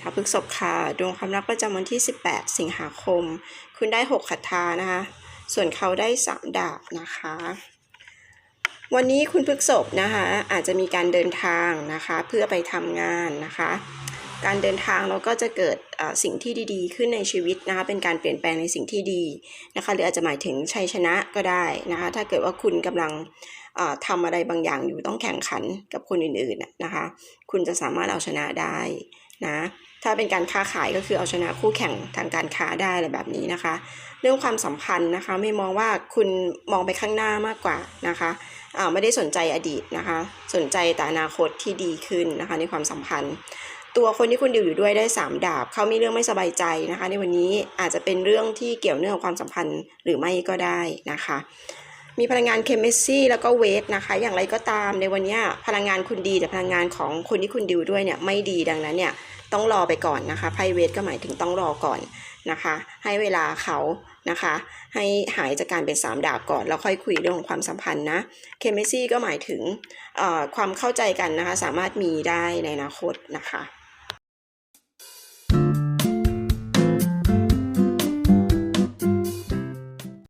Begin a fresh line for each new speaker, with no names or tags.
ชาวพฤษบค่ะดวงความรักประจำวันที่ 18 สิงหาคม คุณได้ 6ขัตานะคะ ส่วนเขาได้ 3 ดาบนะคะ วันนี้คุณพฤษบนะคะอาจจะมีการเดินทางนะคะ เพื่อไปทำงานนะคะ การเดินทางเราก็จะเกิดสิ่งที่ดีๆ ขึ้นในชีวิตนะคะเป็นการเปลี่ยนแปลงในสิ่งที่ดีนะคะหรืออาจจะหมายถึงชัยชนะก็ได้นะคะถ้าเกิดว่าคุณกำลังเอ่อทำอะไรบางอย่างอยู่ต้องแข่งขันกับคนอื่นๆนะคะ คุณจะสามารถเอาชนะได้นะถ้าเป็นการค้าขายก็คือเอาชนะคู่แข่งทางการค้าได้อะไรแบบนี้นะคะ เรื่องความสัมพันธ์นะคะไม่มองว่าคุณมองไปข้างหน้ามากกว่านะคะไม่ได้สนใจอดีตนะคะ สนใจแต่อนาคตที่ดีขึ้นนะคะในความสัมพันธ์ ตัวคนที่คุณดิวอยู่ด้วยได้ 3 ดาบ เขามีเรื่องไม่สบายใจนะคะ ในวันนี้อาจจะเป็นเรื่องที่เกี่ยวเนื่องกับความสัมพันธ์หรือไม่ก็ได้นะคะ มีพลังงานเคมเมซี่แล้วก็เวทนะคะ อย่างไรก็ตามในวันนี้พลังงานคุณดีแต่พลังงานของคนที่คุณดิวด้วยเนี่ยไม่ดีดังนั้นเนี่ยต้องรอไปก่อนนะคะไพ่เวทก็หมายถึงต้องรอก่อนนะคะ ให้เวลาเขานะคะ ให้หายจากการเป็นสามดาบก่อนแล้วค่อยคุยเรื่องของความสัมพันธ์นะเคมเมซี่ก็หมายถึงความเข้าใจกันนะคะ สามารถมีได้ในอนาคตนะคะ